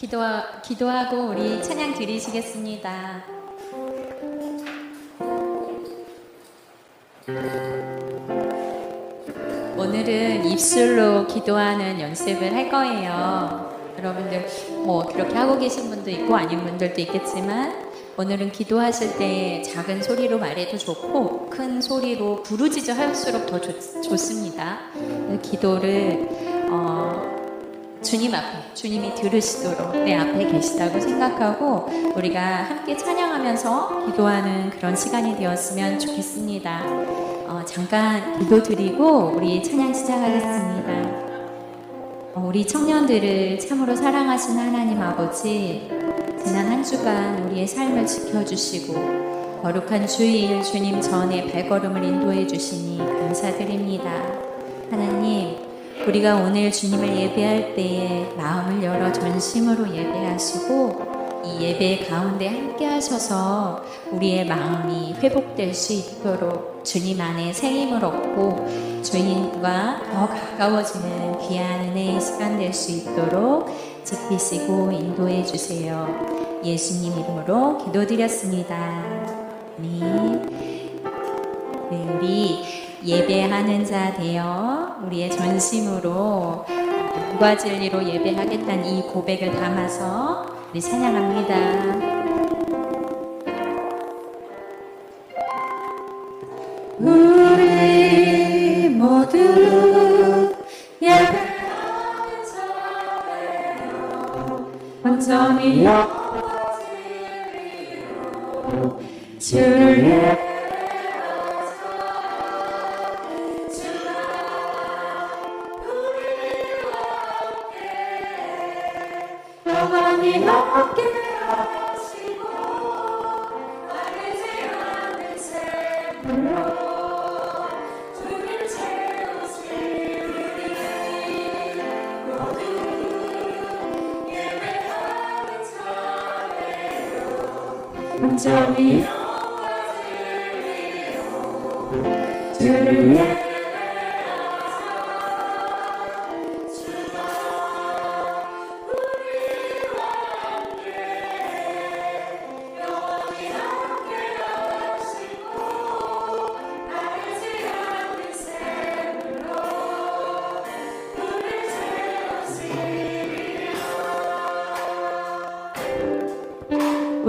기도하, 기도하고 우리 찬양 드리시겠습니다. 오늘은 입술로 기도하는 연습을 할 거예요. 여러분들 뭐 그렇게 하고 계신 분도 있고 아닌 분들도 있겠지만 오늘은 기도하실 때 작은 소리로 말해도 좋고 큰 소리로 부르짖어 할수록 더 좋, 좋습니다. 기도를 어, 주님 앞에 주님이 들으시도록 내 앞에 계시다고 생각하고 우리가 함께 찬양하면서 기도하는 그런 시간이 되었으면 좋겠습니다. 어, 잠깐 기도 드리고 우리 찬양 시작하겠습니다. 어, 우리 청년들을 참으로 사랑하신 하나님 아버지, 지난 한 주간 우리의 삶을 지켜주시고 거룩한 주일 주님 전에 발걸음을 인도해 주시니 감사드립니다. 하나님, 우리가 오늘 주님을 예배할 때에 마음을 열어 전심으로 예배하시고 이 예배 가운데 함께 하셔서 우리의 마음이 회복될 수 있도록 주님 안에 새 힘을 얻고 주님과 더 가까워지는 귀한 은혜의 시간 될 수 있도록 지키시고 인도해 주세요. 예수님 이름으로 기도드렸습니다. 아멘. 네, 우리 예배하는 자 되어 우리의 전심으로 무과 진리로 예배하겠다는 이 고백을 담아서 우리 찬양합니다. 우리 모두 예배하는 자되어 온전히 주를 예배 영원히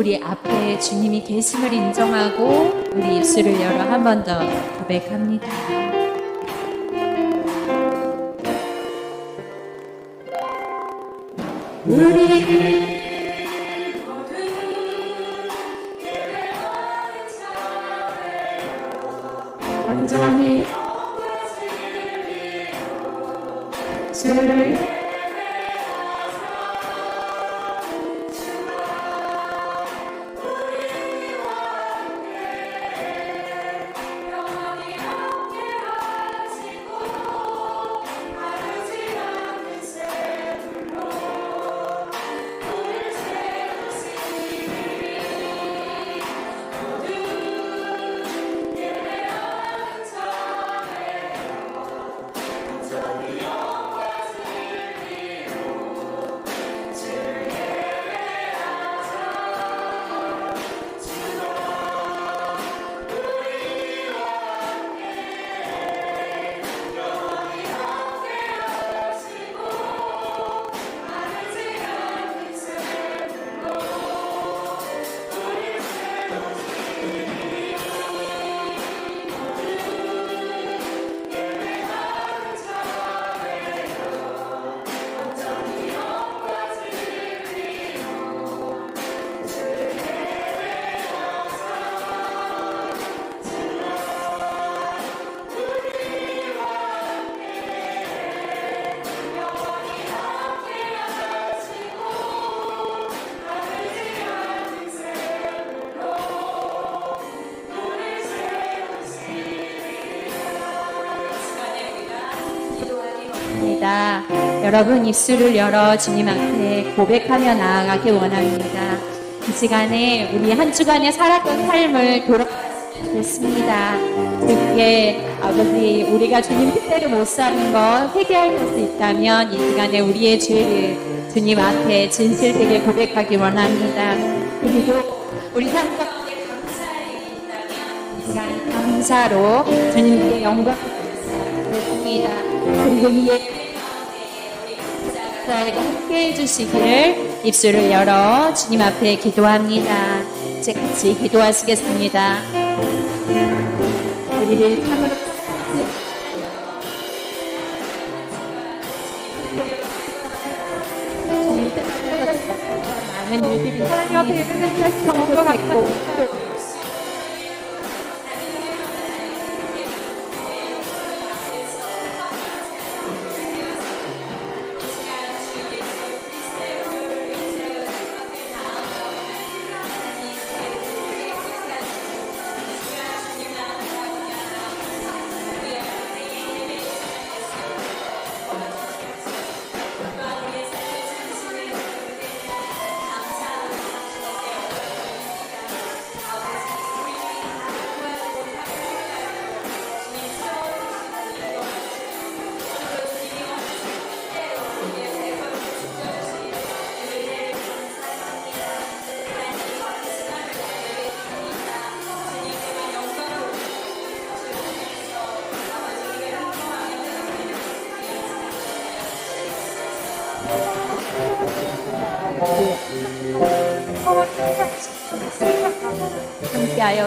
우리 앞에 주님이 계심을 인정하고 우리 입술을 열어 한 번 더 고백합니다. 우리 여러분 입술을 열어 주님 앞에 고백하며 나아가길 원합니다. 이 시간에 우리 한 주간에 살았던 삶을 돌아봤으면 좋겠습니다. 그게 아버지 우리가 주님 뜻대로 못 사는 것 회개할 수 있다면 이 시간에 우리의 죄를 주님 앞에 진실되게 고백하기 원합니다. 그리고 우리 삶 가운데 일이 있다면 이 시간 감사로 주님께 영광을 드립니다. 그리고 이예 우리 함께 해주시기를 입술을 열어 주님 앞에 기도합니다. 이제 같이 기도하시겠습니다. 우리를 참으로 많은 일들이 하나님 앞에 있는 경험도 같고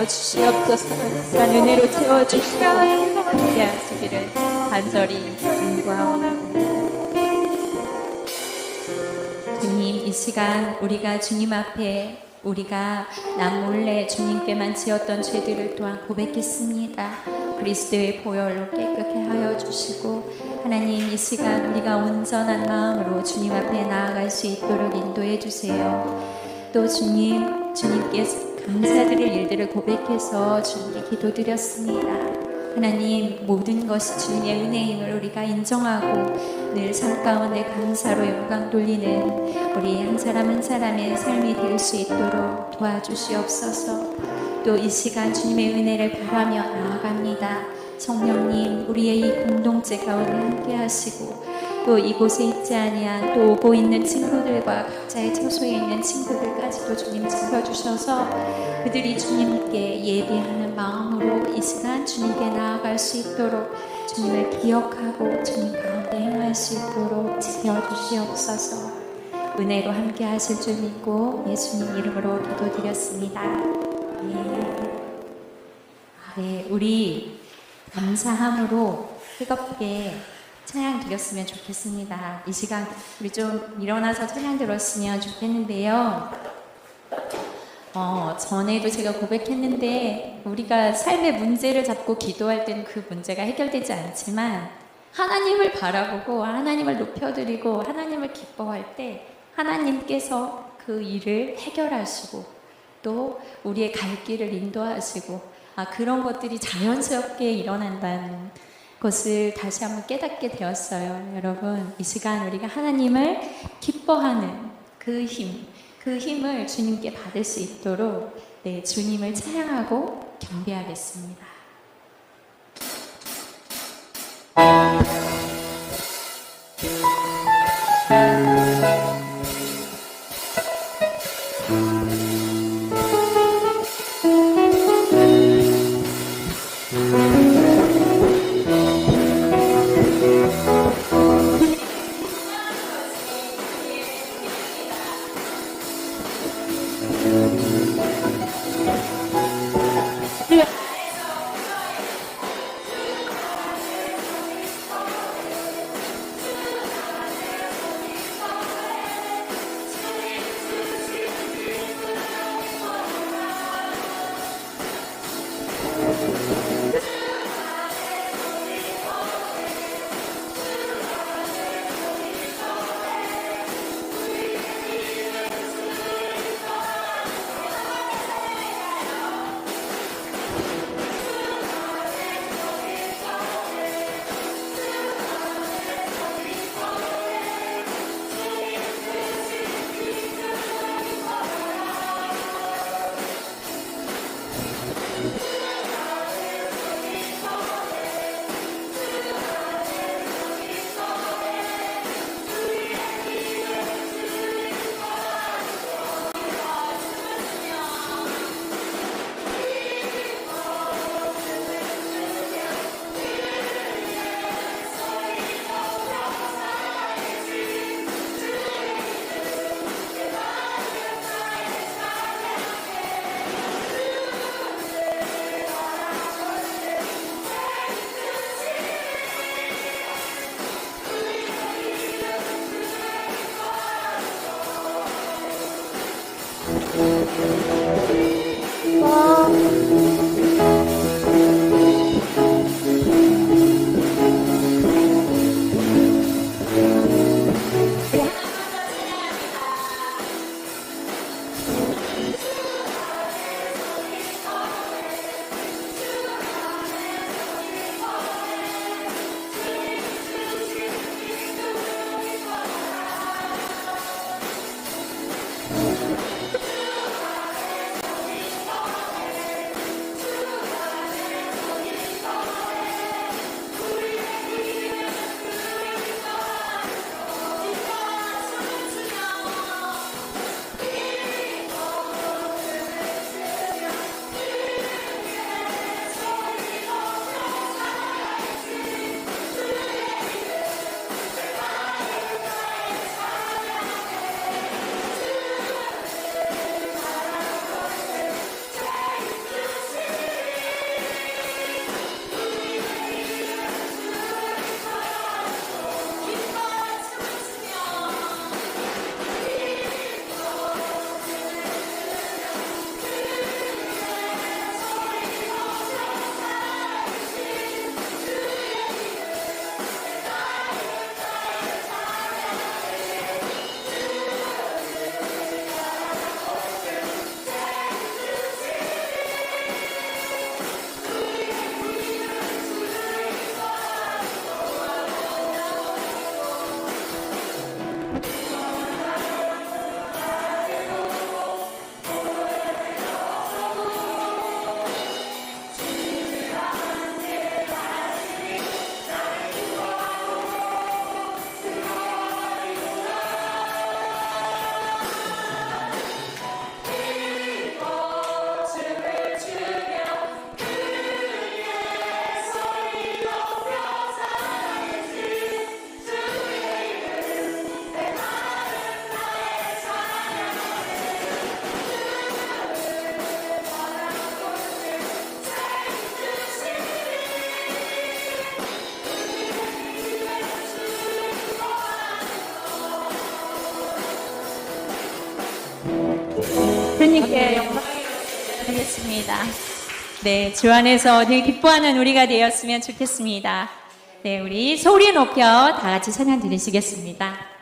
함께하여 주시옵소서 난 은혜로 채워주시고 함께 하시기를 간절히 간구하옵니다 주님 이 시간 우리가 주님 앞에 우리가 남 몰래 주님께만 지었던 죄들을 또한 고백했습니다. 그리스도의 보혈로 깨끗게 하여 주시고 하나님 이 시간 우리가 온전한 마음으로 주님 앞에 나아갈 수 있도록 인도해 주세요. 또 주님 주님께 감사드릴 일들을 고백해서 주님께 기도드렸습니다. 하나님 모든 것이 주님의 은혜임을 우리가 인정하고 늘 삶 가운데 감사로 영광 돌리는 우리 한 사람 한 사람의 삶이 될 수 있도록 도와주시옵소서. 또 이 시간 주님의 은혜를 바라며 나아갑니다. 성령님 우리의 이 공동체 가운데 함께 하시고 또 이곳에 있지 아니한 또 오고 있는 친구들과 각자의 처소에 있는 친구들까지도 주님 지켜주셔서 그들이 주님께 예배하는 마음으로 이 시간 주님께 나아갈 수 있도록 주님을 기억하고 주님 가운데 행할 수 있도록 지켜주시옵소서 은혜로 함께 하실 줄 믿고 예수님 이름으로 기도드렸습니다. 네. 네, 우리 감사함으로 뜨겁게 찬양 드렸으면 좋겠습니다. 이 시간 우리 좀 일어나서 찬양 들었으면 좋겠는데요. 어, 전에도 제가 고백했는데 우리가 삶의 문제를 잡고 기도할 때는 그 문제가 해결되지 않지만 하나님을 바라보고 하나님을 높여드리고 하나님을 기뻐할 때 하나님께서 그 일을 해결하시고 또 우리의 갈 길을 인도하시고 아, 그런 것들이 자연스럽게 일어난다는 것을 다시 한번 깨닫게 되었어요. 여러분, 이 시간 우리가 하나님을 기뻐하는 그 힘, 그 힘을 주님께 받을 수 있도록 네, 주님을 찬양하고 경배하겠습니다. 드리겠습니다. 네, 주 안에서 늘 기뻐하는 우리가 되었으면 좋겠습니다. 네, 우리 소리 높여 다 같이 찬양 드리시겠습니다.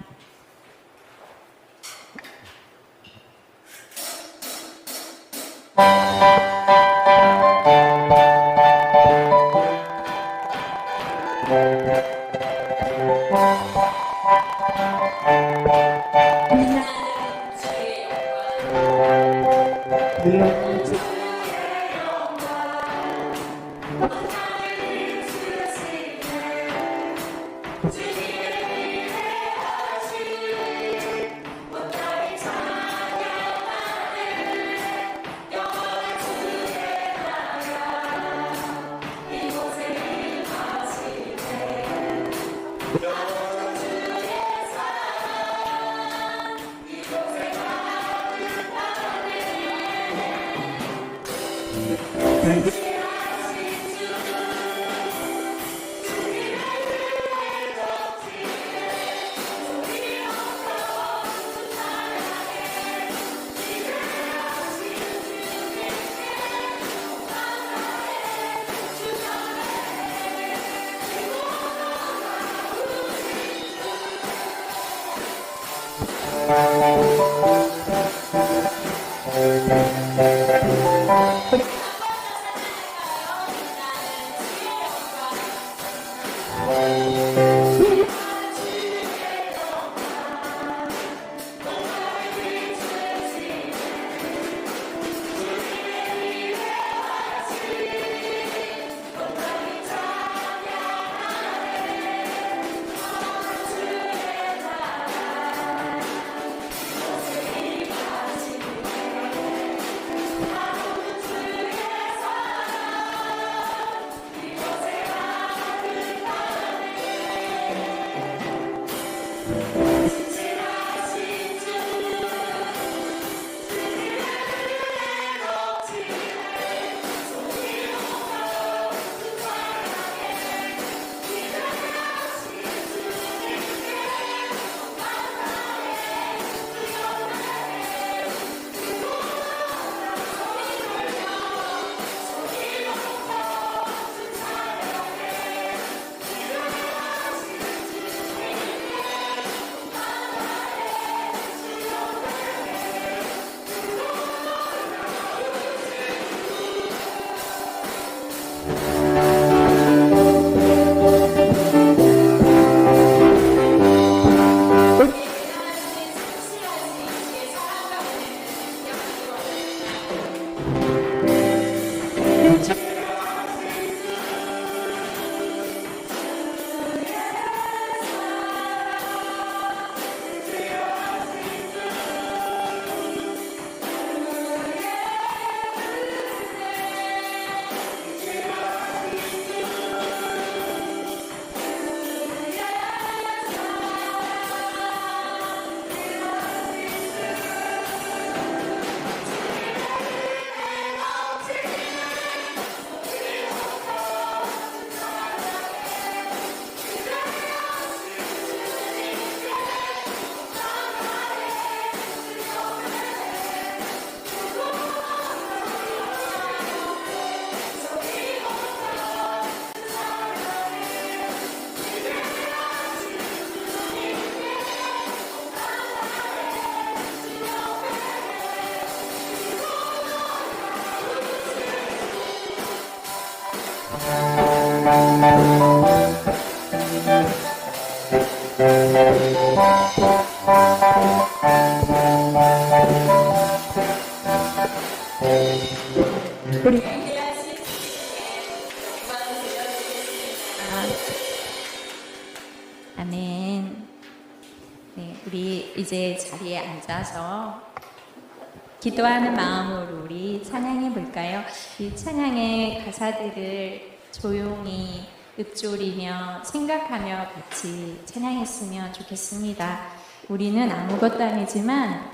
가사들을 조용히 읊조리며 생각하며 같이 찬양했으면 좋겠습니다. 우리는 아무것도 아니지만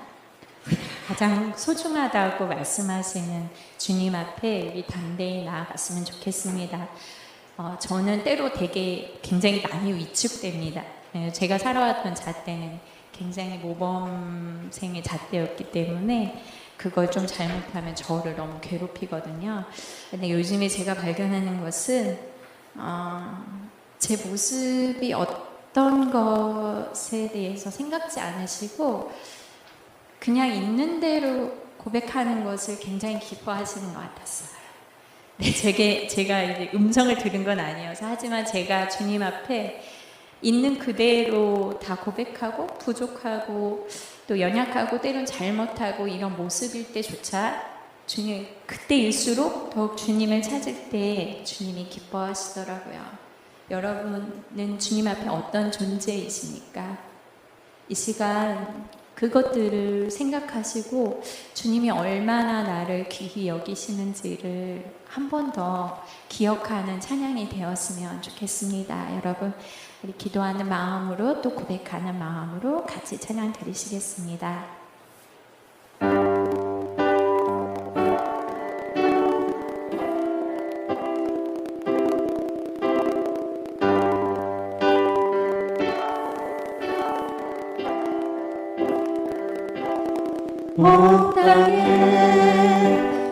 가장 소중하다고 말씀하시는 주님 앞에 우리 담대히 나아갔으면 좋겠습니다. 어, 저는 때로 되게 굉장히 많이 위축됩니다. 네, 제가 살아왔던 잣대는 굉장히 모범생의 잣대였기 때문에 그걸 좀 잘못하면 저를 너무 괴롭히거든요. 근데 요즘에 제가 발견하는 것은 어, 제 모습이 어떤 것에 대해서 생각지 않으시고 그냥 있는 대로 고백하는 것을 굉장히 기뻐하시는 것 같았어요. 네, 제게 제가 이제 음성을 들은 건 아니어서 하지만 제가 주님 앞에 있는 그대로 다 고백하고 부족하고 또 연약하고 때론 잘못하고 이런 모습일 때조차 주님 그때일수록 더욱 주님을 찾을 때 주님이 기뻐하시더라고요. 여러분은 주님 앞에 어떤 존재이십니까? 이 시간 그것들을 생각하시고 주님이 얼마나 나를 귀히 여기시는지를 한 번 더 기억하는 찬양이 되었으면 좋겠습니다. 여러분, 우리 기도하는 마음으로 또 고백하는 마음으로 같이 찬양 드리시겠습니다.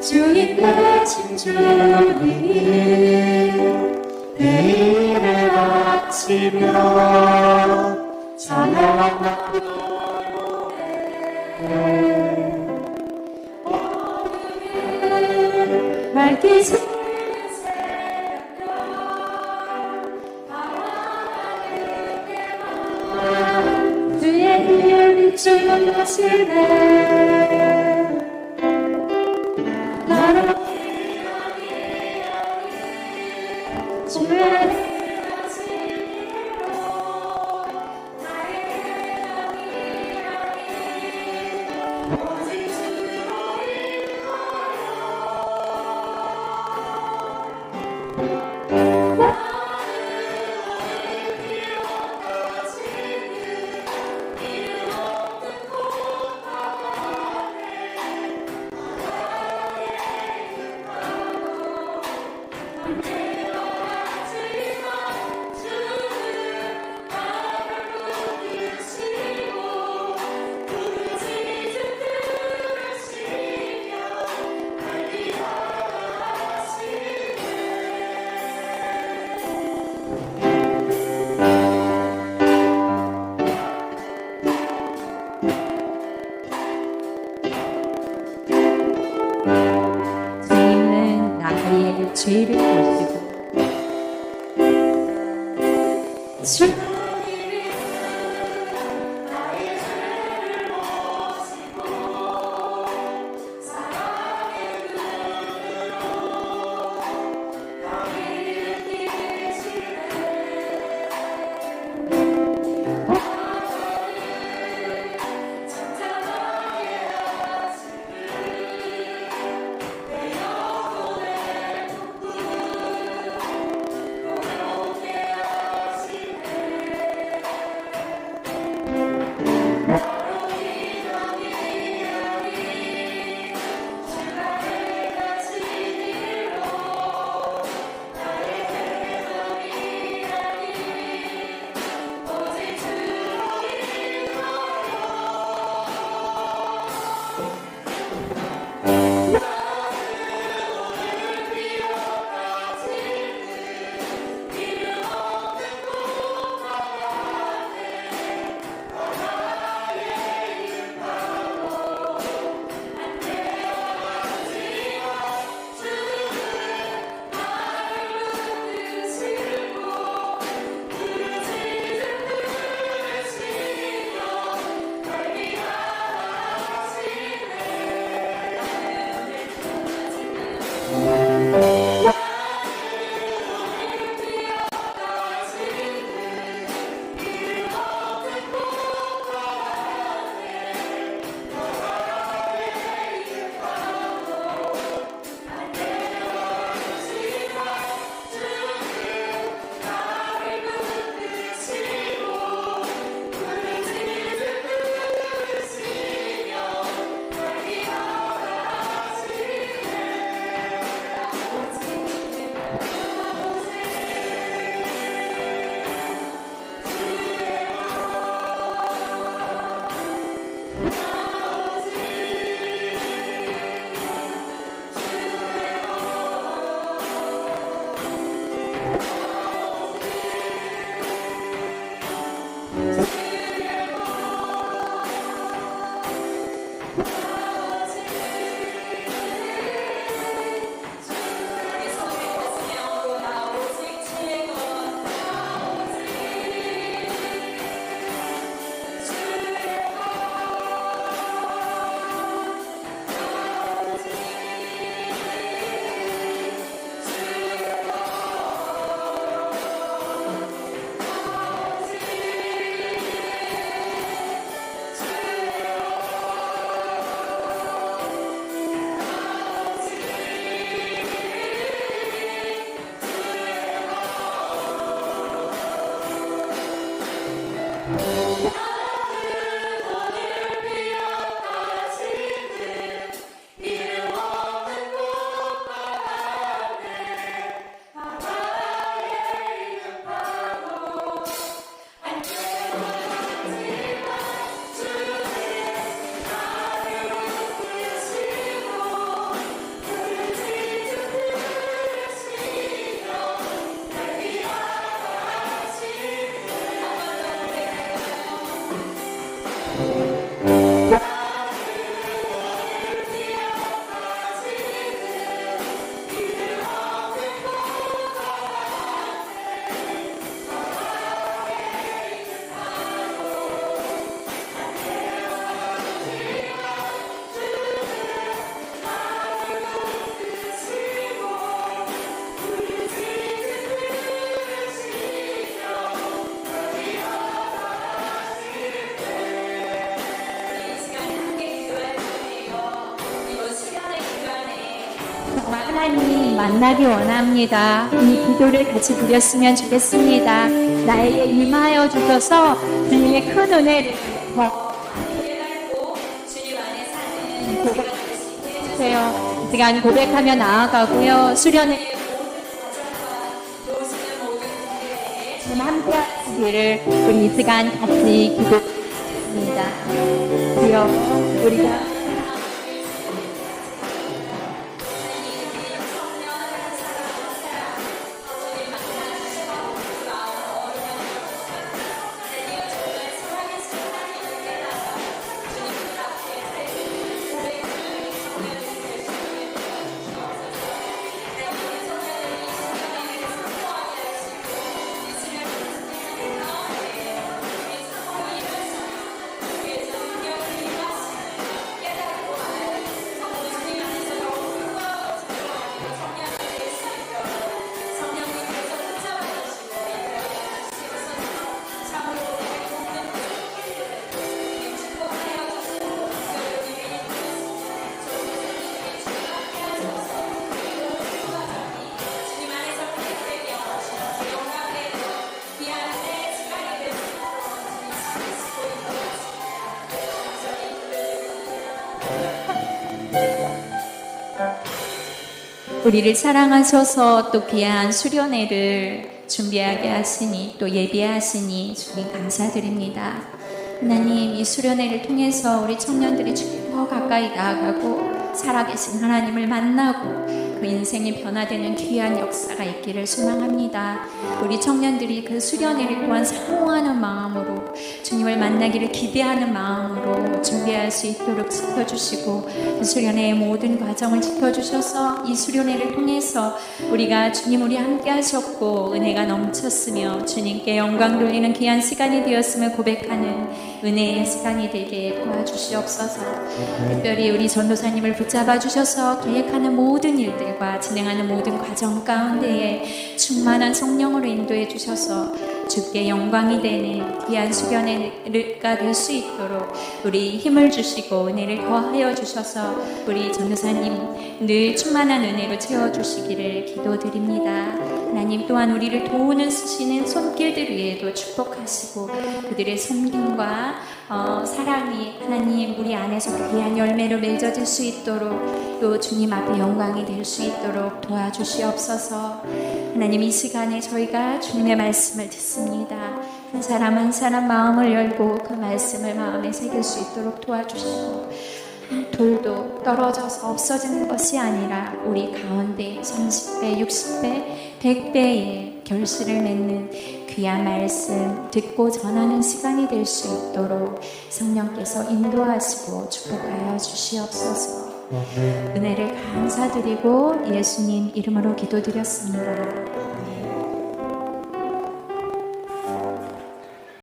주님 내 찬양하는 노래 맑 만나기 원합니다. 이 기도를 같이 드렸으면 좋겠습니다. 나에게 임하여 주셔서 주님의 큰 은혜를 더. 이 시간 고백하며 나아가고요. 수련의 좀 함께 하시기를 우리 이 시간 같이 기도드립니다. 주여 우리가 우리를 사랑하셔서 또 귀한 수련회를 준비하게 하시니 또 예비하시니 주님 감사드립니다. 하나님 이 수련회를 통해서 우리 청년들이 주님 더 가까이 나아가고 살아계신 하나님을 만나고 그 인생이 변화되는 귀한 역사가 있기를 소망합니다. 우리 청년들이 그 수련회를 또한 사모하는 마음으로 주님을 만나기를 기대하는 마음으로 준비할 수 있도록 지켜주시고 그 수련회의 모든 과정을 지켜주셔서 이 수련회를 통해서 우리가 주님 우리 함께 하셨고 은혜가 넘쳤으며 주님께 영광 돌리는 귀한 시간이 되었음을 고백하는 은혜의 시간이 되게 도와주시옵소서 특별히 우리 전도사님을 붙잡아 주셔서 계획하는 모든 일들 과 진행하는 모든 과정 가운데에 충만한 성령으로 인도해 주셔서 주께 영광이 되는 귀한 수련회가 될 수 있도록 우리 힘을 주시고 은혜를 더하여 주셔서 우리 전도사님 늘 충만한 은혜로 채워 주시기를 기도드립니다. 하나님 또한 우리를 도우는 쓰시는 손길들 위에도 축복하시고 그들의 섬김과 어, 사랑이 하나님 우리 안에서 귀한 열매로 맺어질 수 있도록 또 주님 앞에 영광이 될 수 있도록 도와주시옵소서 하나님 이 시간에 저희가 주님의 말씀을 듣습니다 한 사람 한 사람 마음을 열고 그 말씀을 마음에 새길 수 있도록 도와주시고 돌도 떨어져서 없어지는 것이 아니라 우리 가운데 30배, 60배, 100배의 결실을 맺는 귀한 말씀 듣고 전하는 시간이 될 수 있도록 성령께서 인도하시고 축복하여 주시옵소서. 은혜를 감사드리고 예수님 이름으로 기도드렸습니다.